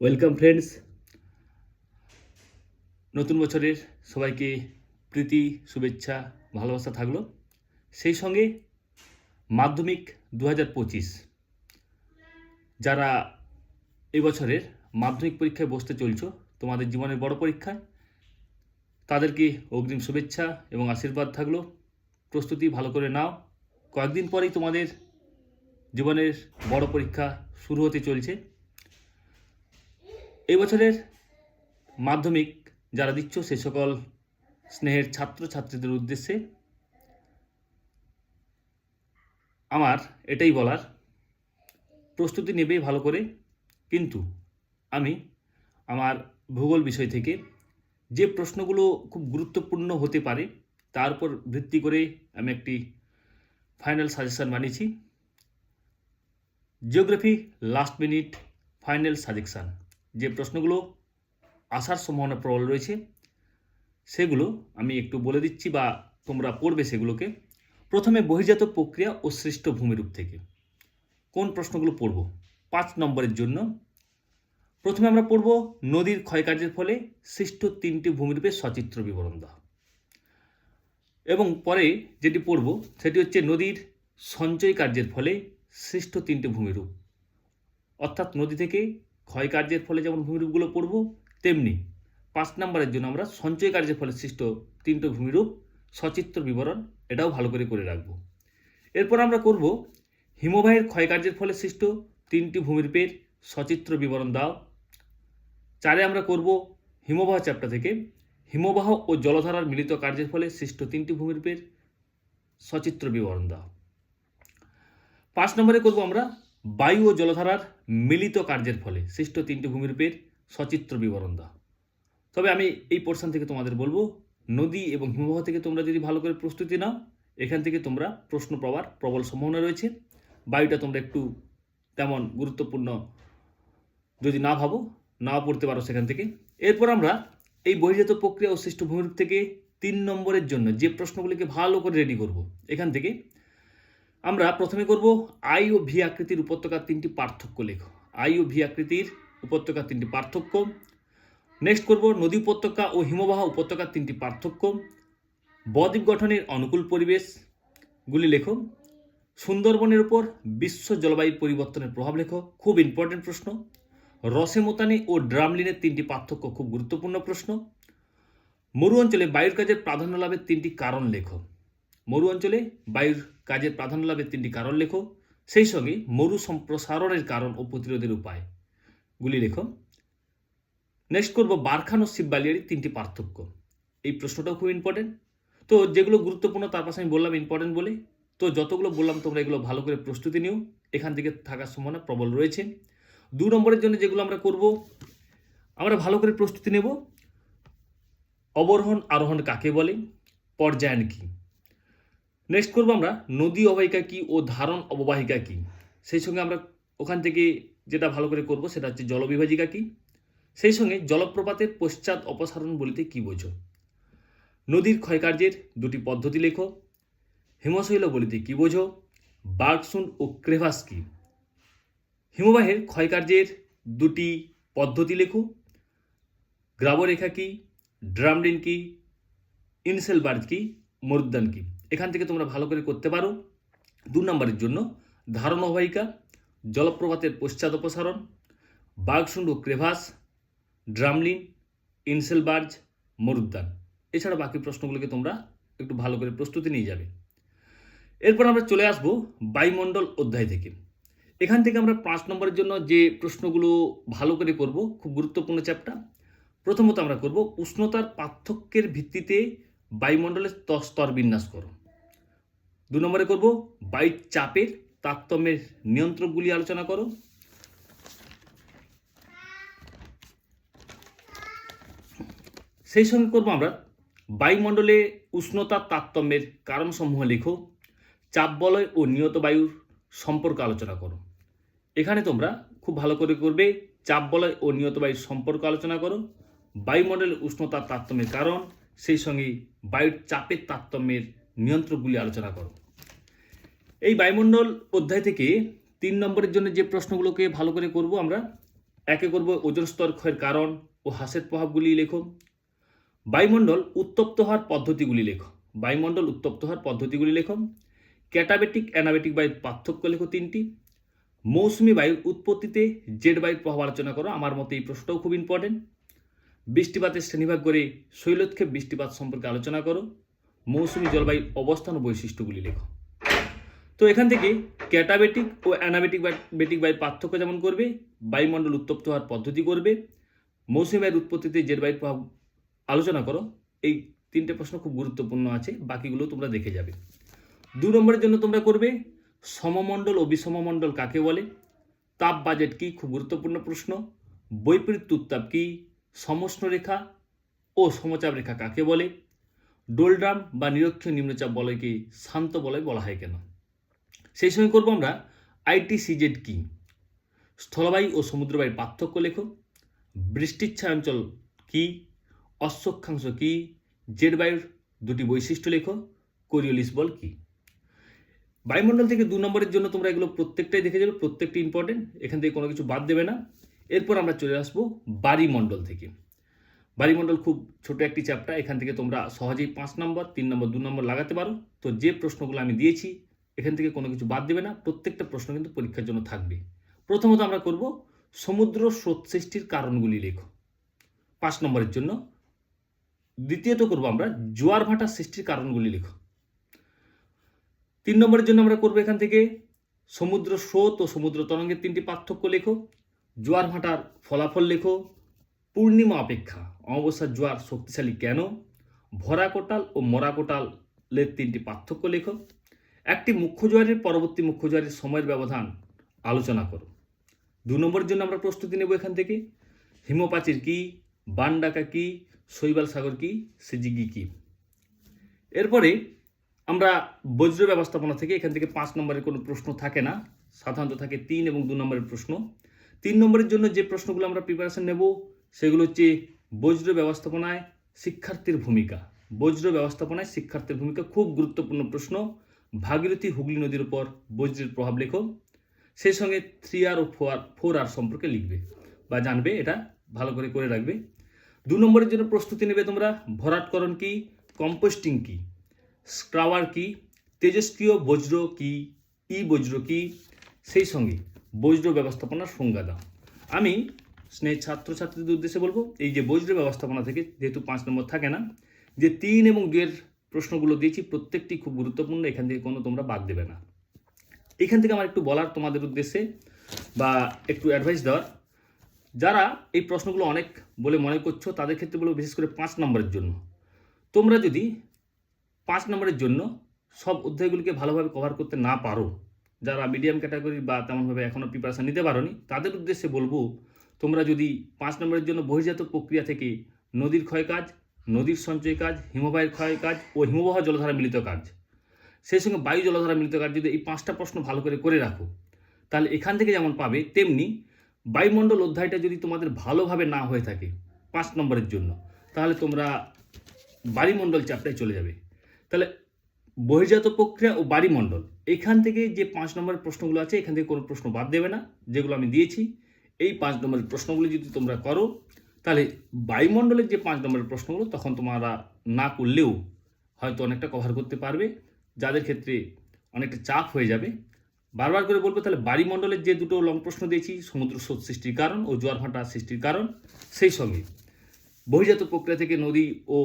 Welcome friends নতুন বছরের সবাইকে প্রীতি, শুভেচ্ছা, ভালোবাসা থাকল। সেই সঙ্গে মাধ্যমিক দু হাজার পঁচিশ। যারা এবছরের মাধ্যমিক পরীক্ষায় বসতে চলছো, তোমাদের জীবনের বড় পরীক্ষায় তাদেরকে অগ্রিম শুভেচ্ছা এবং আশীর্বাদ থাকল। প্রস্তুতি ভালো করে নাও। কয়েকদিন পরেই তোমাদের জীবনের বড় পরীক্ষা শুরু হতে চলছে। এই বছরের মাধ্যমিক যারা দিচ্ছ, সে সকল স্নেহের ছাত্র ছাত্রীদের উদ্দেশ্যে আমার এটাই বলার, প্রস্তুতি নেবে ভালো করে, কিন্তু আমি আমার ভূগোল বিষয় থেকে যে প্রশ্নগুলো খুব গুরুত্বপূর্ণ হতে পারে, তার উপর ভিত্তি করে আমি একটি ফাইনাল সাজেশন বানিয়েছি। Geography, last minute, final suggestion যে প্রশ্নগুলো আসার সম্ভাবনা প্রবল রয়েছে, সেগুলো আমি একটু বলে দিচ্ছি বা তোমরা পড়বে সেগুলোকে। প্রথমে বহির্জাত প্রক্রিয়া ও সৃষ্ট ভূমিরূপ থেকে। কোন প্রশ্নগুলো পড়ব? পাঁচ নম্বরের জন্য। প্রথমে আমরা পড়ব নদীর ক্ষয়কার্যের ফলে সৃষ্ট তিনটি ভূমিরূপের সচিত্র বিবরণ দাও এবং পরে যেটি পড়ব, সেটি হচ্ছে নদীর সঞ্চয় কার্যের ফলে সৃষ্ট তিনটি ভূমিরূপ। অর্থাৎ নদী থেকে ক্ষয়কার্যের ফলে যেমন ভূমিরূপগুলো পড়ব, তেমনি পাঁচ নম্বরের জন্য আমরা সঞ্চয় কার্যের ফলে সৃষ্ট তিনটি ভূমিরূপ সচিত্র বিবরণ, এটাও ভালো করে করে রাখব। এরপর আমরা করব, হিমবাহের ক্ষয়কার্যের ফলে সৃষ্ট তিনটি ভূমিরূপের সচিত্র বিবরণ দাও। চারে আমরা করব, হিমবাহ চ্যাপ্টার থেকে হিমবাহ ও জলধারার মিলিত কার্যের ফলে সৃষ্ট তিনটি ভূমিরূপের সচিত্র বিবরণ দাও। পাঁচ নম্বরে করব আমরা বায়ু ও জলধারার মিলিত কার্যের ফলে সৃষ্ট তিনটি ভূমিরূপের সচিত্র বিবরণ দাও। তবে আমি এই পোর্শন থেকে তোমাদের বলব, নদী এবং হিমবাহ থেকে তোমরা যদি ভালো করে প্রস্তুতি নাও, এখান থেকে তোমরা প্রশ্ন পাওয়ার প্রবল সম্ভাবনা রয়েছে। বায়ুটা তোমরা একটু তেমন গুরুত্বপূর্ণ যদি না ভাবো, নাও পড়তে পারো সেখান থেকে। এরপর আমরা এই বহির্জাত প্রক্রিয়া ও সৃষ্ট ভূমিরূপ থেকে তিন নম্বরের জন্য যে প্রশ্নগুলিকে ভালো করে রেডি করব, এখান থেকে আমরা প্রথমে করব আই ও ভি আকৃতির উপত্যকার তিনটি পার্থক্য লেখো। আই ও ভি আকৃতির উপত্যকার তিনটি পার্থক্য। নেক্সট করব নদী উপত্যকা ও হিমবাহ উপত্যকার তিনটি পার্থক্য। বদ্বীপ গঠনের অনুকূল পরিবেশগুলি লেখো। সুন্দরবনের উপর বিশ্ব জলবায়ুর পরিবর্তনের প্রভাব লেখো। খুব ইম্পর্টেন্ট প্রশ্ন। রসেমতানি ও ড্রামলিনের তিনটি পার্থক্য খুব গুরুত্বপূর্ণ প্রশ্ন। মরু অঞ্চলে বায়ুর কাজের প্রাধান্য লাভের তিনটি কারণ লেখো। মরু অঞ্চলে বায়ুর কাজের প্রাধান্য লাভের তিনটি কারণ লেখো। সেই সঙ্গে মরু সম্প্রসারণের কারণ ও প্রতিরোধের উপায়গুলি লেখো। নেক্সট করব বারখান ও শিববালিয়ারির তিনটি পার্থক্য। এই প্রশ্নটাও খুব ইম্পর্টেন্ট তো যেগুলো গুরুত্বপূর্ণ, তার পাশে আমি বললাম ইম্পর্টেন্ট বলে। তো যতগুলো বললাম, তোমরা এগুলো ভালো করে প্রস্তুতি নিও। এখান থেকে থাকার সম্ভাবনা প্রবল রয়েছে। দু নম্বরের জন্য যেগুলো আমরা করব, আমরা ভালো করে প্রস্তুতি নেব। অবরোহণ আরোহণ কাকে বলে? পর্যায়ন কি? নেক্সট করব আমরা নদী অববাহিকা কি ও ধারণ অববাহিকা কি? সেই সঙ্গে আমরা ওখান থেকে যেটা ভালো করে করব সেটা হচ্ছে জলবিভাজিকা কি? সেই সঙ্গে জলপ্রপাতের পশ্চাৎ অপসারণ বলিতে কি বোঝো? নদীর ক্ষয়কার্যের দুটি পদ্ধতি লেখো। হিমশৈল বলিতে কি বোঝো? বার্কসুন ও ক্রেভাস কি? হিমবাহের ক্ষয়কার্যের দুটি পদ্ধতি লেখো। গ্রাবরেখা কি? ড্রামডিন কি? ইনসেলবার্গ কি? মরুদ্যান কি? এখান থেকে তোমরা ভালো করে করতে পারো। দু নম্বরের জন্য ধারণ অববাহিকা জলপ্রপাতের পশ্চাৎ অপসারণ বাঘসুন্ড ক্রেভাস, ড্রামলিন, ইনসেলবার্জ, মরুদ্যান। এছাড়া বাকি প্রশ্নগুলোকে তোমরা একটু ভালো করে প্রস্তুতি নিয়ে যাবে। এরপর আমরা চলে আসব বায়ুমণ্ডল অধ্যায় থেকে। এখান থেকে আমরা পাঁচ নম্বরের জন্য যে প্রশ্নগুলো ভালো করে করব, খুব গুরুত্বপূর্ণ চ্যাপ্টার, প্রথমত আমরা করব উষ্ণতার পার্থক্যের ভিত্তিতে বায়ুমণ্ডলের স্তর বিন্যাস করো। দু নম্বরে করব বায়ুর চাপের তারতম্যের নিয়ন্ত্রকগুলি আলোচনা করো। সেই সঙ্গে করব আমরা, বায়ুমণ্ডলে উষ্ণতার তারতম্যের কারণসমূহ লেখো, চাপ বলয় ও নিয়ত বায়ুর সম্পর্ক আলোচনা করো। এখানে তোমরা খুব ভালো করে করবে, চাপ বলয় ও নিয়ত বায়ুর সম্পর্ক আলোচনা করো, বায়ুমণ্ডলের উষ্ণতার তারতম্যের কারণ, সেই সঙ্গে বায়ুর চাপের তারতম্যের নিয়ন্ত্রকগুলি আলোচনা করো এই বায়ুমণ্ডল অধ্যায় থেকে তিন নম্বরের জন্য যে প্রশ্নগুলোকে ভালো করে করব আমরা, একে করব ওজন স্তর ক্ষয়ের কারণ ও হ্রাসের প্রভাবগুলি লেখো। বায়ুমণ্ডল উত্তপ্ত হওয়ার পদ্ধতিগুলি লেখো। বায়ুমণ্ডল উত্তপ্ত হওয়ার পদ্ধতিগুলি লেখো। ক্যাটাবেটিক অ্যানাবেটিক বায়ুর পার্থক্য লেখো তিনটি। মৌসুমি বায়ুর উৎপত্তিতে জেড বায়ুর প্রভাব আলোচনা করো, আমার মতে এই প্রশ্নটাও খুব ইম্পর্টেন্ট বৃষ্টিপাতের শ্রেণীভাগ করে শৈলক্ষেপ বৃষ্টিপাত সম্পর্কে আলোচনা করো। মৌসুমি জলবায়ুর অবস্থান ও বৈশিষ্ট্যগুলি লেখো। তো এখান থেকে ক্যাটাবেটিক ও অ্যানাবেটিক বেটিক বায়ুর পার্থক্য যেমন করবে, বায়ুমণ্ডল উত্তপ্ত হওয়ার পদ্ধতি করবে। মৌসুমি বায়ুর উৎপত্তিতে জেড বায়ুর প্রভাব আলোচনা করো। এই তিনটে প্রশ্ন খুব গুরুত্বপূর্ণ আছে, বাকিগুলো তোমরা দেখে যাবে। দু নম্বরের জন্য তোমরা করবে, সমমণ্ডল ও বিষমমণ্ডল কাকে বলে? তাপ বাজেট কি? খুব গুরুত্বপূর্ণ প্রশ্ন। বৈপরীত্য উত্তাপ কি? সমষ্ণ রেখা ও সমচাপ রেখা কাকে বলে? ডোলড্রাম বা নিরক্ষীয় নিম্নচাপ বলয়কে শান্ত বলয় বলা হয় কেন? সেই সময় করব আমরা আইটিসিজেড কি? স্থলবায়ু ও সমুদ্রবায়ুর পার্থক্য লেখো। বৃষ্টিচ্ছা অঞ্চল কি? অশ্বক্ষাংশ কি? জেড বায়ুর দুটি বৈশিষ্ট্য লেখো। কোরিওলিস বল কি? বায়ুমণ্ডল থেকে দু নম্বরের জন্য তোমরা এগুলো প্রত্যেকটাই দেখে যাবে, প্রত্যেকটি ইম্পর্টেন্ট এখান থেকে কোনো কিছু বাদ দেবে না। এরপর আমরা চলে আসব বাড়িমণ্ডল থেকে। বাড়িমণ্ডল খুব ছোট একটি চ্যাপ্টার এখান থেকে তোমরা সহজেই পাঁচ নম্বর তিন নম্বর দু নম্বর লাগাতে পারো। তো যে প্রশ্নগুলো আমি দিয়েছি, এখান থেকে কোনো কিছু বাদ দেবে না, প্রত্যেকটা প্রশ্ন কিন্তু পরীক্ষার জন্য থাকবে। প্রথমত আমরা করব, সমুদ্র স্রোত সৃষ্টির কারণগুলি লেখো। পাঁচ নম্বরের জন্য, দ্বিতীয়ত করব আমরা, জোয়ার ভাটার সৃষ্টির কারণগুলি লেখো। তিন নম্বরের জন্য আমরা করব এখান থেকে, সমুদ্র স্রোত ও সমুদ্র তরঙ্গের তিনটি পার্থক্য লেখো। জোয়ার ভাটার ফলাফল লেখো। পূর্ণিমা অপেক্ষা। অমাবস্যার জোয়ার শক্তিশালী কেন? ভরা কোটাল ও মরা কোটালের তিনটি পার্থক্য লেখো। একটি মুখ্য জোয়ারের পরবর্তী মুখ্য জোয়ারের সময়ের ব্যবধান আলোচনা করো। দু নম্বরের জন্য আমরা প্রস্তুতি নেব এখান থেকে। হিমপাচির কি? বানডাকা কি? শৈবাল সাগর কি? সিজিগি কি? এরপরে আমরা বজ্র ব্যবস্থাপনা থেকে এখান থেকে পাঁচ নম্বরের কোনো প্রশ্ন থাকে না। সাধারণত থাকে তিন এবং দু নম্বরের প্রশ্ন। তিন নম্বরের জন্য যে প্রশ্নগুলো আমরা প্রিপারেশন নেব, সেগুলো হচ্ছে বজ্র ব্যবস্থাপনায় শিক্ষার্থীর ভূমিকা। বজ্র ব্যবস্থাপনায় শিক্ষার্থীর ভূমিকা খুব গুরুত্বপূর্ণ প্রশ্ন। ভাগীরথী হুগলি নদীর উপর বজ্রের প্রভাব লেখো। সেই সঙ্গে থ্রি আর ও ফোর ফোর আর সম্পর্কে লিখবে বা জানবে, এটা ভালো করে করে রাখবে। দু নম্বরের জন্য প্রস্তুতি নেবে তোমরা, ভরাটকরণ কি, কম্পোস্টিং কি, স্ক্রাওয়ার কি, তেজস্ক্রিয় বজ্র কি, ই বজ্র কি, সেই সঙ্গে বজ্র ব্যবস্থাপনার সংজ্ঞা দাও। আমি স্নেহ ছাত্রছাত্রীদের উদ্দেশ্যে বলব, এই যে বজ্র ব্যবস্থাপনা থেকে যেহেতু পাঁচ নম্বর থাকে না, যে তিন এবং দুয়ের প্রশ্নগুলো দিয়েছি, প্রত্যেকটি খুব গুরুত্বপূর্ণ, এখান থেকে কোনো তোমরা বাদ দেবে না। এখান থেকে আমার একটু বলার তোমাদের উদ্দেশ্যে বা একটু অ্যাডভাইস দেওয়ার। যারা এই প্রশ্নগুলো অনেক বলে মনে করছ, তাদের ক্ষেত্রে বলব বিশেষ করে পাঁচ নম্বরের জন্য। তোমরা যদি পাঁচ নম্বরের জন্য সব অধ্যায়গুলিকে ভালোভাবে কভার করতে না পারো, যারা মিডিয়াম ক্যাটাগরি বা তেমনভাবে এখনও প্রিপারেশান নিতে পারোনি, তাদের উদ্দেশ্যে বলব তোমরা যদি পাঁচ নম্বরের জন্য বহির্জাত প্রক্রিয়া থেকে নদীর ক্ষয় কাজ, নদীর সঞ্চয় কাজ, হিমবাহের ক্ষয় কাজ ও হিমবাহ জলধারা মিলিত কাজ, সেই সঙ্গে বায়ু জলধারা মিলিত কাজ যদি এই পাঁচটা প্রশ্ন ভালো করে করে রাখো, তাহলে এখান থেকে যেমন পাবে, তেমনি বায়ুমণ্ডল অধ্যায়টা যদি তোমাদের ভালোভাবে না হয়ে থাকে পাঁচ নম্বরের জন্য, তাহলে তোমরা বায়ুমণ্ডল চ্যাপ্টারে চলে যাবে। তাহলে বহির্জাত প্রক্রিয়া ও বাড়িমণ্ডল, এখান থেকে যে পাঁচ নম্বরের প্রশ্নগুলো আছে, এখান থেকে কোনো প্রশ্ন বাদ দেবে না, যেগুলো আমি দিয়েছি। এই পাঁচ নম্বরের প্রশ্নগুলি যদি তোমরা করো, তাহলে বায়ুমণ্ডলের যে পাঁচ নম্বরের প্রশ্নগুলো, তখন তোমরা না করলেও হয়তো অনেকটা কভার করতে পারবে, যাদের ক্ষেত্রে অনেকটা চাপ হয়ে যাবে। বারবার করে বলব, তাহলে বাড়িমণ্ডলের যে দুটো লং প্রশ্ন দিয়েছি, সমুদ্র স্রোত সৃষ্টির কারণ ও জোয়ার ভাটা সৃষ্টির কারণ, সেই সঙ্গে বহির্জাত প্রক্রিয়া থেকে নদী ও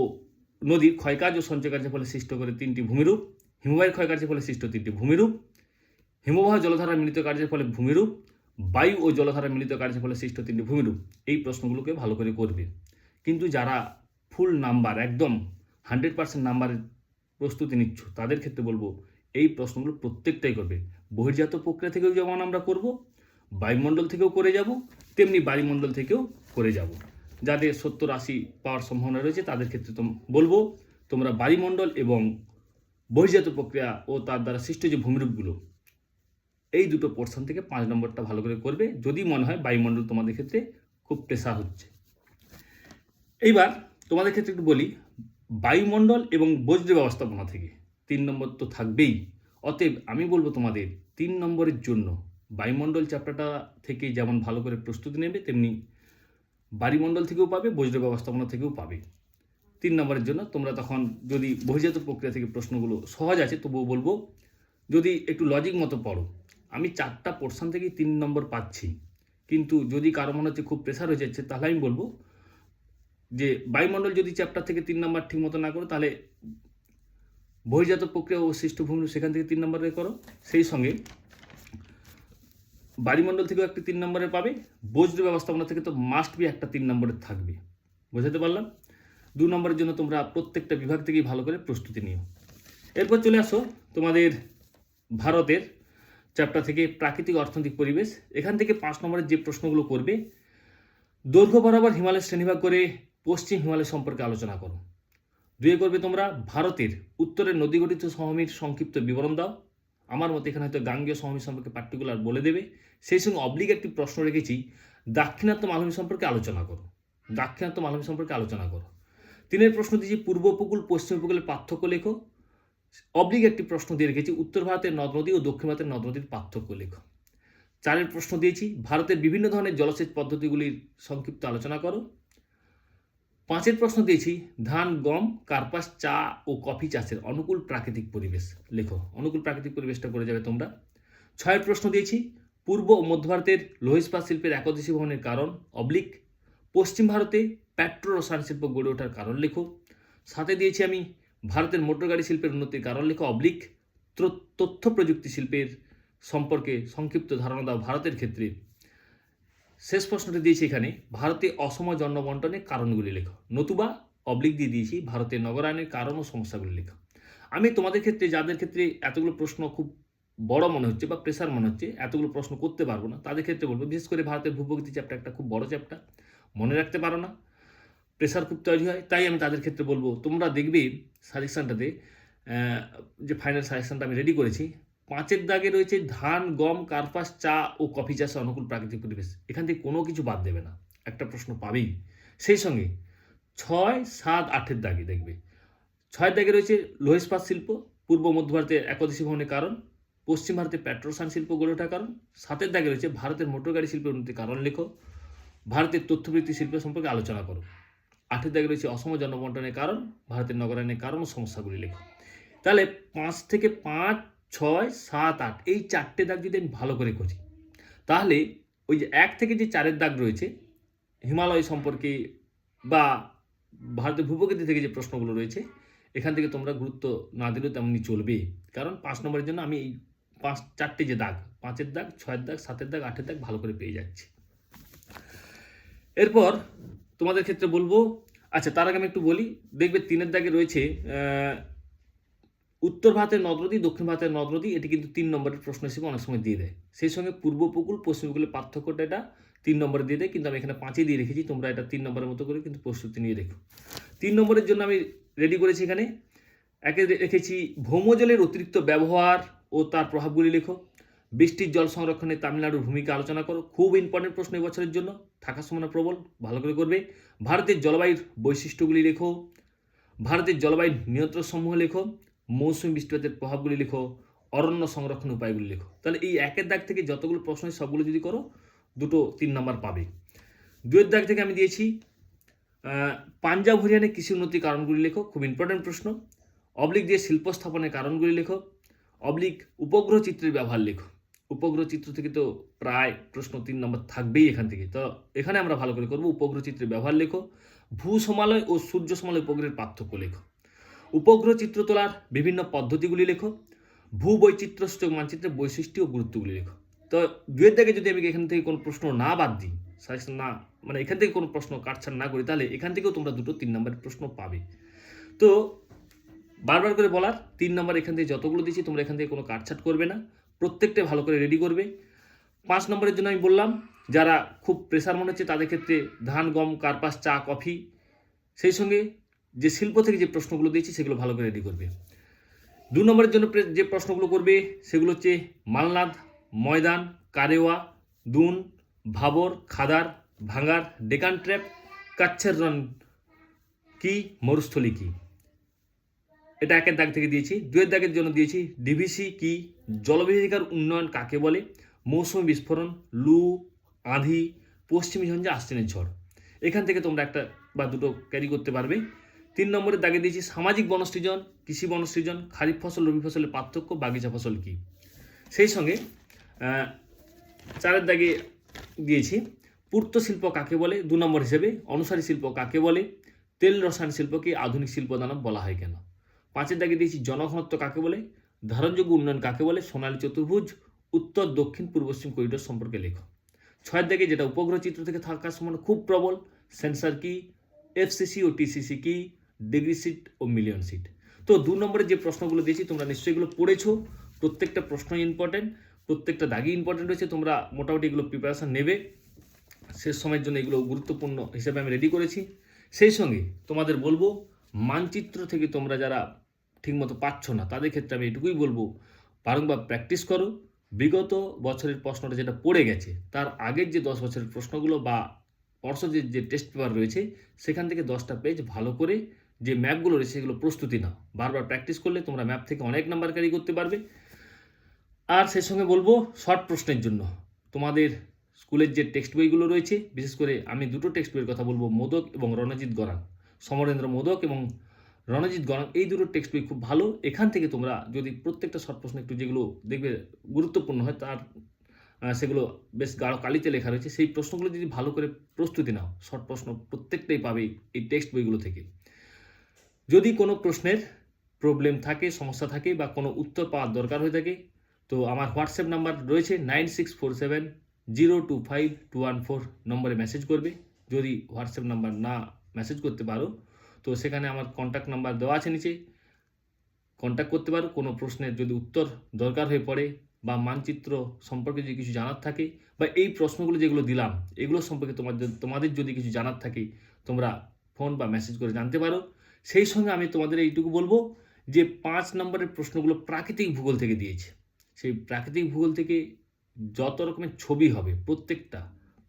নদীর ক্ষয়কার্য ও সঞ্চয় কার্যের ফলে সৃষ্ট করে তিনটি ভূমিরূপ, হিমবাহের ক্ষয়কার্যের ফলে সৃষ্ট তিনটি ভূমিরূপ, হিমবাহ জলধারা মিলিত কার্যের ফলে ভূমিরূপ বায়ু ও জলধারা মিলিত কার্যের ফলে সৃষ্ট তিনটি ভূমিরূপ। এই প্রশ্নগুলোকে ভালো করে করবে। কিন্তু যারা ফুল নাম্বার, একদম হান্ড্রেড পার্সেন্ট নাম্বারের প্রস্তুতি নিচ্ছ, তাদের ক্ষেত্রে বলব, এই প্রশ্নগুলো প্রত্যেকটাই করবে। বহির্জাত প্রক্রিয়া থেকেও যেমন আমরা করব, বায়ুমণ্ডল থেকেও করে যাব, তেমনি বায়ুমণ্ডল থেকেও করে যাব। যাদের সত্তর আশি পাওয়ার সম্ভাবনা রয়েছে, তাদের ক্ষেত্রে তোম বলব, তোমরা বায়ুমণ্ডল এবং বহির্জাত প্রক্রিয়া ও তার দ্বারা সৃষ্ট যে ভূমিরূপগুলো এই দুটো পোর্শন থেকে পাঁচ নম্বরটা ভালো করে করবে। যদি মনে হয় বায়ুমণ্ডল তোমাদের ক্ষেত্রে খুব প্রেসার হচ্ছে। এইবার তোমাদের ক্ষেত্রে একটু বলি, বায়ুমণ্ডল এবং বজ্র ব্যবস্থাপনা থেকে তিন নম্বর তো থাকবেই। অতএব আমি বলব তোমাদের তিন নম্বরের জন্য বায়ুমণ্ডল চ্যাপ্টারটা থেকে যেমন ভালো করে প্রস্তুতি নেবে, তেমনি বাড়িমণ্ডল থেকেও পাবে, বজ্র ব্যবস্থাপনা থেকেও পাবে। তিন নম্বরের জন্য তোমরা তখন যদি বহির্জাত প্রক্রিয়া থেকে প্রশ্নগুলো সহজ আছে, তবুও বলব, যদি একটু লজিক মতো পড়ো আমি চারটা পোর্শন থেকেই তিন নম্বর পাচ্ছি। কিন্তু যদি কারও মনে হচ্ছে খুব প্রেশার হয়ে যাচ্ছে, তাহলে আমি বলব যে বায়ুমণ্ডল যদি চ্যাপ্টার থেকে তিন নম্বর ঠিক মতো না করো, তাহলে বহির্জাত প্রক্রিয়া ও সৃষ্টভূমি সেখান থেকে তিন নম্বরে করো। সেই সঙ্গে বাড়িমণ্ডল থেকেও একটি তিন নম্বরে পাবে, বজ্র ব্যবস্থাপনা থেকে তো মাস্ট বি একটা তিন নম্বরের থাকবে। বোঝাতে পারলাম? দু নম্বরের জন্য তোমরা প্রত্যেকটা বিভাগ থেকেই ভালো করে প্রস্তুতি নিও। এরপর চলে আসো তোমাদের ভারতের চ্যাপ্টার থেকে প্রাকৃতিক অর্থনৈতিক পরিবেশ, এখান থেকে পাঁচ নম্বরের যে প্রশ্নগুলো করবে, দৈর্ঘ্য বরাবর হিমালয় শ্রেণীভাগ করে পশ্চিম হিমালয় সম্পর্কে আলোচনা করো। দুয়ে করবে তোমরা, ভারতের উত্তরের নদী গঠিত সমভূমির সংক্ষিপ্ত বিবরণ দাও। আমার মতে এখানে হয়তো গাঙ্গেয় সমভূমি সম্পর্কে পার্টিকুলার বলে দেবে। সেই সঙ্গে অবলিক একটি প্রশ্ন রেখেছি, দাক্ষিণাত্য মালভূমি সম্পর্কে আলোচনা করো। দাক্ষিণাত্য মালভূমি সম্পর্কে আলোচনা করো। তিনের প্রশ্ন দিয়েছি, পূর্ব উপকূল, পশ্চিম উপকূলের পার্থক্য লেখো। অবলিক একটি প্রশ্ন দিয়ে রেখেছি, উত্তর ভারতের নদ নদী ও দক্ষিণ ভারতের নদ নদীর পার্থক্য লেখো। চারের প্রশ্ন দিয়েছি, ভারতের বিভিন্ন ধরনের জলসেচ পদ্ধতিগুলির সংক্ষিপ্ত আলোচনা করো। পাঁচের প্রশ্ন দিয়েছি, ধান, গম, কার্পাস, চা ও কফি চাষের অনুকূল প্রাকৃতিক পরিবেশ লেখো। অনুকূল প্রাকৃতিক পরিবেশটা করে যাবে তোমরা। ছয়ের প্রশ্ন দিয়েছি, পূর্ব ও মধ্য ভারতের লোহ ইস্পাত শিল্পের একদেশী ভবনের কারণ, অবলিক। পশ্চিম ভারতে পেট্রো রসায়ন শিল্প গড়ে ওঠার কারণ লেখো। সাথে দিয়েছি আমি ভারতের মোটর গাড়ি শিল্পের উন্নতির কারণ লেখা অবলিক তথ্য প্রযুক্তি শিল্পের সম্পর্কে সংক্ষিপ্ত ধারণা দাও ভারতের ক্ষেত্রে। শেষ প্রশ্নটি দিয়েছি এখানে, ভারতে অসম জন্ম বন্টনের কারণগুলি লেখো। নতুবা অবলিক দিয়ে দিয়েছি ভারতের নগরায়নের কারণ ও সমস্যাগুলি লেখো। আমি তোমাদের ক্ষেত্রে, যাদের ক্ষেত্রে এতগুলো প্রশ্ন খুব বড় মনে হচ্ছে বা প্রেশার মনে হচ্ছে, এতগুলো প্রশ্ন করতে পারব না, তাদের ক্ষেত্রে বলব, বিশেষ করে ভারতের ভূপ্রকৃতি চ্যাপ্টার একটা খুব বড় চ্যাপ্টার মনে রাখতে পারো না। প্রেসার খুব তৈরি হয়, তাই আমি তাদের ক্ষেত্রে বলব, তোমরা দেখবে সাজেশনটাতে যে ফাইনাল সাজেশনটা আমি রেডি করেছি, পাঁচের দাগে রয়েছে ধান, গম, কার্পাস, চা ও কফি চাষে অনুকূল প্রাকৃতিক পরিবেশ। এখান থেকে কোনো কিছু বাদ দেবে না, একটা প্রশ্ন পাবেই। সেই সঙ্গে ছয়, সাত, আটের দাগে দেখবে, ছয়ের দাগে রয়েছে লোহিস্পাত শিল্প, পূর্ব মধ্য ভারতের একদেশী ভবনের কারণ, পশ্চিম ভারতে পেট্রোসান শিল্প গড়ে ওঠার কারণ, সাতের দাগে রয়েছে ভারতের মোটর গাড়ি শিল্পের উন্নতির কারণ লেখো, ভারতের তথ্যবৃত্তি শিল্প সম্পর্কে আলোচনা করো। আটের দাগে রয়েছে অসম জনবন্টনের কারণ, ভারতের নগরায়নের কারণ ও সমস্যাগুলি লেখো। তাহলে পাঁচ থেকে পাঁচ, ছয়, সাত, আট, এই চারটে দাগ যদি আমি ভালো করে করি তাহলে ওই যে এক থেকে যে চারের দাগ রয়েছে, হিমালয় সম্পর্কে বা ভারতের ভূপ্রকৃতি থেকে যে প্রশ্নগুলো রয়েছে, এখান থেকে তোমরা গুরুত্ব না দিলেও তেমনি চলবে। কারণ পাঁচ নম্বরের জন্য আমি এই পাঁচ, চারটে যে দাগ, পাঁচের দাগ, ছয়ের দাগ, সাতের দাগ, আটের দাগ ভালো করে পেয়ে যাচ্ছি। এরপর তোমাদের ক্ষেত্রে বলব আচ্ছা তার আগে আমি একটু বলি, দেখবে তিনের দাগে রয়েছে উত্তর ভারতের নদ নদী দক্ষিণ ভারতের নদ নদী এটি কিন্তু তিন নম্বরের প্রশ্ন হিসেবে অনেক সময় দিয়ে দেয়। সেই সঙ্গে পূর্ব উপকূল, পশ্চিম উপকূলের পার্থক্যটা এটা তিন নম্বরে দিয়ে দেয়, কিন্তু আমি এখানে পাঁচে দিয়ে রেখেছি, তোমরা এটা তিন নম্বরের মতো করে কিন্তু প্রস্তুতি নিয়ে রেখো। তিন নম্বরের জন্য আমি রেডি করেছি এখানে, একে রেখেছি ভৌমজলের অতিরিক্ত ব্যবহার ও তার প্রভাবগুলি লেখো। বৃষ্টির জল সংরক্ষণে তামিলনাড়ুর ভূমিকা আলোচনা করো। খুব ইম্পর্টেন্ট প্রশ্ন এবছরের জন্য। থাকার সময় প্রবল। ভালো করে করবে। ভারতের জলবায়ুর বৈশিষ্ট্যগুলি লেখো। ভারতের জলবায়ুর নিয়ন্ত্রণ সমূহ লেখো। মৌসুমী বৃষ্টিপাতের প্রভাবগুলি লেখো। অরণ্য সংরক্ষণ উপায়গুলি লেখো। তাহলে এই একের দাগ থেকে যতগুলো প্রশ্ন সবগুলো যদি করো, দুটো তিন নাম্বার পাবে। দুয়ের দাগ থেকে আমি দিয়েছি পাঞ্জাব হরিয়ানায় কৃষি উন্নতির কারণগুলি লেখো। খুব ইম্পর্টেন্ট প্রশ্ন। অবলিক দিয়ে শিল্প স্থাপনের কারণগুলি লেখো। অবলিক উপগ্রহ চিত্রের ব্যবহার লেখো। উপগ্রহ চিত্র থেকে তো প্রায় প্রশ্ন তিন নম্বর থাকবেই এখান থেকে। তো এখানে আমরা ভালো করে করব। উপগ্রহ চিত্রের ব্যবহার লেখো ভূ সমালয় ও সূর্য সমালয় উপগ্রহের পার্থক্য লেখো। উপগ্রহ চিত্র তোলার বিভিন্ন পদ্ধতিগুলি লেখো ভূ বৈচিত্র্য সূচক মানচিত্রের বৈশিষ্ট্য ও গুরুত্বগুলি লেখো। তো দুয়ের দাগে যদি আমি এখান থেকে কোনো প্রশ্ন না বাদ দিই সাজেশন না মানে এখান থেকে কোনো প্রশ্ন কাটছাড় না করি, তাহলে এখান থেকেও তোমরা দুটো তিন নম্বরের প্রশ্ন পাবে। তো বারবার করে বলার, তিন নম্বর এখান থেকে যতগুলো দিচ্ছি তোমরা এখান থেকে কোনো কাটছাট করবে না। প্রত্যেকটা ভালো করে রেডি করবে। পাঁচ নম্বরের জন্য আমি বললাম, যারা খুব প্রেসার মনে হচ্ছে তাদের ক্ষেত্রে ধান, গম, কার্পাস, চা, কফি, সেই সঙ্গে যে শিল্প থেকে যে প্রশ্নগুলো দিয়েছি সেগুলো ভালো করে রেডি করবে। দু নম্বরের জন্য যে প্রশ্নগুলো করবে সেগুলো হচ্ছে মালনাদ, ময়দান, কারেওয়া, দুন, ভাবর, খাদার, ভাঙ্গার, ডেকান ট্র্যাপ, কাচ্ছের রন কি, মরুস্থলী কি? এটা একের দাগ থেকে দিয়েছি দুয়ের দাগের জন্য দিয়েছি ডিভিসি কি জলবিভাজিকার উন্নয়ন কাকে বলে, মৌসুমি বিস্ফোরণ, লু, আঁধি, পশ্চিমী ঝঞ্ঝা আশ্বিনের ঝড়। এখান থেকে তোমরা একটা বা দুটো ক্যারি করতে পারবে। তিন নম্বরে দাগে দিয়েছি সামাজিক বনসৃজন, কৃষি বনসৃজন, খারিফ ফসল, রবি ফসলের পার্থক্য, বাগিচা ফসল কী। সেই সঙ্গে চারের দাগে দিয়েছি পূর্ত শিল্প কাকে বলে, দু নম্বর হিসেবে, অনুসারী শিল্প কাকে বলে, তেল রসায়ন শিল্পকে আধুনিক শিল্প দানব বলা হয় কেন। পাঁচের দাগে দিয়েছি জনঘনত্ব কাকে বলে? ধারণযোগ্য উন্নয়ন কাকে বলে? সোনালী চতুর্ভুজ, উত্তর, দক্ষিণ, পূর্ব, পশ্চিম করিডোর সম্পর্কে লেখো। ছয়ের দাগে যেটা উপগ্রহ চিত্র থেকে থাকার সময় খুব প্রবল সেন্সার কি? এফসিসি ও টিসিসি কি? ডিগ্রি সিট ও মিলিয়ন সিট তো দু নম্বরে যে প্রশ্নগুলো দিয়েছি, তোমরা নিশ্চয়ই এগুলো পড়েছো। প্রত্যেকটা প্রশ্ন ইম্পর্টেন্ট প্রত্যেকটা দাগই ইম্পর্টেন্ট রয়েছে। তোমরা মোটামুটি এগুলো প্রিপারেশন নেবে। শেষ সময়ের জন্য এগুলো গুরুত্বপূর্ণ হিসেবে আমি রেডি করেছি। সেই সঙ্গে তোমাদের বলব, মানচিত্র থেকে তোমরা যারা ঠিকমতো পাচ্ছ না, তাদের ক্ষেত্রে আমি এটুকুই বলব, বারংবার প্র্যাকটিস করো। বিগত বছরের প্রশ্নটা যেটা পড়ে গেছে, তার আগের যে দশ বছরের প্রশ্নগুলো বা পর্ষদের যে টেস্ট পেপার রয়েছে, সেখান থেকে দশটা পেজ ভালো করে যে ম্যাপগুলো রয়েছে, সেগুলো প্রস্তুতি নাও। বারবার প্র্যাকটিস করলে তোমরা ম্যাপ থেকে অনেক নাম্বার ক্যারি করতে পারবে। আর সেই সঙ্গে বলব শর্ট প্রশ্নের জন্য। তোমাদের স্কুলের যে টেক্সট বইগুলো রয়েছে, বিশেষ করে আমি দুটো টেক্সট বইয়ের কথা বলব, মোদক এবং রণজিৎ গরান। সমরেন্দ্র মোদক এবং রণজিৎ গরান এই দুটো টেক্সট বই খুব ভালো। এখান থেকে তোমরা যদি প্রত্যেকটা শর্ট প্রশ্ন একটু যেগুলো দেখবে গুরুত্বপূর্ণ হয়, তার সেগুলো বেশ গাঢ় কালিতে লেখা রয়েছে। সেই প্রশ্নগুলো যদি ভালো করে প্রস্তুতি নাও শর্ট প্রশ্ন প্রত্যেকটাই পাবে এই টেক্সট বইগুলো থেকে। যদি কোনো প্রশ্নের প্রবলেম থাকে, সমস্যা থাকে বা কোনো উত্তর পাওয়ার দরকার হয়ে থাকে, তো আমার হোয়াটসঅ্যাপ নাম্বার রয়েছে nine six four seven zero two five two one four নম্বরে মেসেজ করবে। যদি হোয়াটসঅ্যাপ নাম্বার না মেসেজ করতে পারো তো সেখানে আমার কন্ট্যাক্ট নাম্বার দেওয়া আছে নিচে। কন্ট্যাক্ট করতে পারো, কোনো প্রশ্নের যদি উত্তর দরকার হয়ে পড়ে বা মানচিত্র সম্পর্কে যদি কিছু জানার থাকে বা এই প্রশ্নগুলো যেগুলো দিলাম, এগুলো সম্পর্কে তোমাদের তোমাদের যদি কিছু জানার থাকে, তোমরা ফোন বা মেসেজ করে জানতে পারো। সেই সঙ্গে আমি তোমাদের এইটুকু বলব যে পাঁচ নম্বরের প্রশ্নগুলো প্রাকৃতিক ভূগোল থেকে দিয়েছে। সেই প্রাকৃতিক ভূগোল থেকে যত রকমের ছবি হবে, প্রত্যেকটা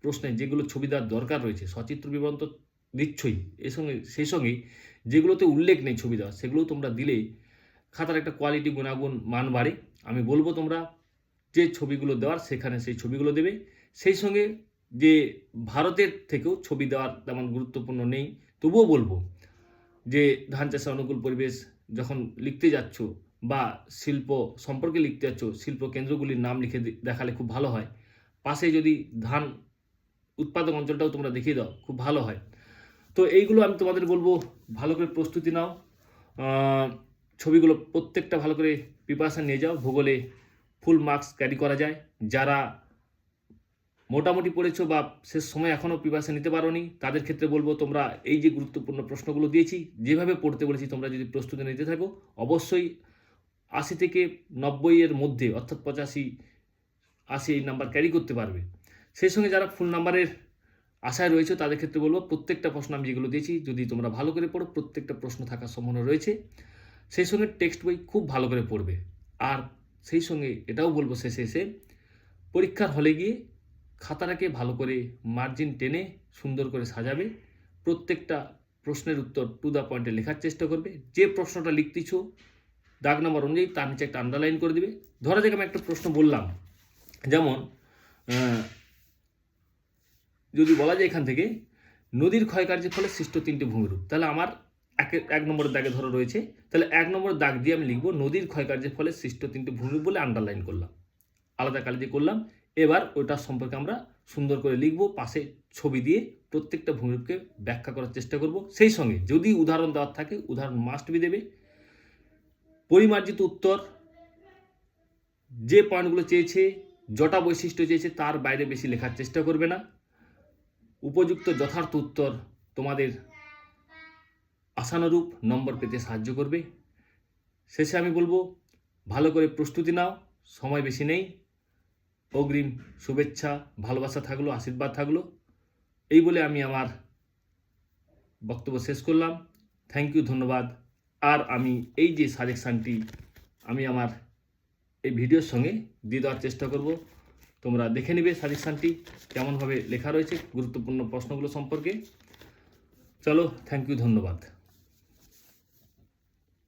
প্রশ্নে যেগুলো ছবি দেওয়ার দরকার রয়েছে, সচিত্র বিবরণ তো দিচ্ছই এর সঙ্গে, সেই সঙ্গে যেগুলোতে উল্লেখ নেই ছবি দেওয়া সেগুলো তোমরা দিলে খাতার একটা কোয়ালিটি গুণাগুণ মান বাড়ে। আমি বলব তোমরা যে ছবিগুলো দেওয়ার সেখানে সেই ছবিগুলো দেবে। সেই সঙ্গে যে ভারতের থেকেও ছবি দেওয়ার তেমন গুরুত্বপূর্ণ নেই, তবুও বলব যে ধান চাষে অনুকূল পরিবেশ যখন লিখতে যাচ্ছ বা শিল্প সম্পর্কে লিখতে যাচ্ছ, শিল্প কেন্দ্রগুলির নাম লিখে দেখালে খুব ভালো হয়। পাশে যদি ধান উৎপাদক অঞ্চলটাও তোমরা দেখিয়ে দাও, খুব ভালো হয়। তো এইগুলো আমি তোমাদের বলব, ভালো করে প্রস্তুতি নাও। ছবিগুলো প্রত্যেকটা ভালো করে প্রিপারেশান নিয়ে যাও। ভূগোলে ফুল মার্কস ক্যারি করা যায়। যারা মোটামুটি পড়েছো বা শেষ সময় এখনও প্রিপারেশান নিতে পারোনি, তাদের ক্ষেত্রে বলব তোমরা এই যে গুরুত্বপূর্ণ প্রশ্নগুলো দিয়েছি, যেভাবে পড়তে বলেছি তোমরা যদি প্রস্তুতি নিতে থাকো, অবশ্যই আশি থেকে নব্বই এর মধ্যে, অর্থাৎ পঁচাশি, আশি এই নাম্বার ক্যারি করতে পারবে। সেই সঙ্গে যারা ফুল নাম্বারের আশায় রয়েছে তাদের ক্ষেত্রে বলব প্রত্যেকটা প্রশ্ন আমি যেগুলো দিয়েছি, যদি তোমরা ভালো করে পড়ো, প্রত্যেকটা প্রশ্ন থাকার সম্ভাবনা রয়েছে। সেই সঙ্গে টেক্সট বই খুব ভালো করে পড়বে। আর সেই সঙ্গে এটাও বলব শেষে এসে, পরীক্ষার হলে গিয়ে খাতাটাকে ভালো করে মার্জিন টেনে সুন্দর করে সাজাবে। প্রত্যেকটা প্রশ্নের উত্তর টু দ্য পয়েন্টে লেখার চেষ্টা করবে। যে প্রশ্নটা লিখতেছ, দাগ নম্বর অনুযায়ী তার নিচে একটা আন্ডারলাইন করে দিবে। ধরা যাক আমি একটা প্রশ্ন বললাম। যেমন যদি বলা যায় এখান থেকে, নদীর ক্ষয়কার্যের ফলে সৃষ্ট তিনটি ভূমিরূপ। তাহলে আমার এক এক নম্বরের দাগে ধরো রয়েছে, তাহলে এক নম্বর দাগ দিয়ে আমি লিখব, নদীর ক্ষয়কার্যের ফলে সৃষ্ট তিনটি ভূমিরূপ বলে আন্ডারলাইন করলাম। আলাদা কালি দিয়ে করলাম, এবার ওটার সম্পর্কে আমরা সুন্দর করে লিখব, পাশে ছবি দিয়ে প্রত্যেকটা ভূমিরূপকে ব্যাখ্যা করার চেষ্টা করব। সেই সঙ্গে যদি উদাহরণ দেওয়ার থাকে, উদাহরণ মাস্ট বি দেবে। পরিমার্জিত উত্তর, যে পয়েন্টগুলো চেয়েছে, জটা বৈশিষ্ট্য চেয়েছে, তার বাইরে বেশি লেখার চেষ্টা করবে না। উপযুক্ত যথার্থ উত্তর তোমাদের আশানুরূপ নম্বর পেতে সাহায্য করবে। শেষে আমি বলব, ভালো করে প্রস্তুতি নাও, সময় বেশি নেই। অগ্রিম শুভেচ্ছা, ভালোবাসা থাকল, আশীর্বাদ থাকল। এই বলে আমি আমার বক্তব্য শেষ করলাম। থ্যাংক ইউ ধন্যবাদ। আর আমি এই যে সাজেকশানটি আমি আমার এই ভিডিওর সঙ্গে দিয়ে দেওয়ার চেষ্টা করব। তোমরা দেখে নিবে সাজেশানটি কেমনভাবে লেখা রয়েছে গুরুত্বপূর্ণ প্রশ্নগুলো সম্পর্কে। চলো থ্যাংক ইউ ধন্যবাদ।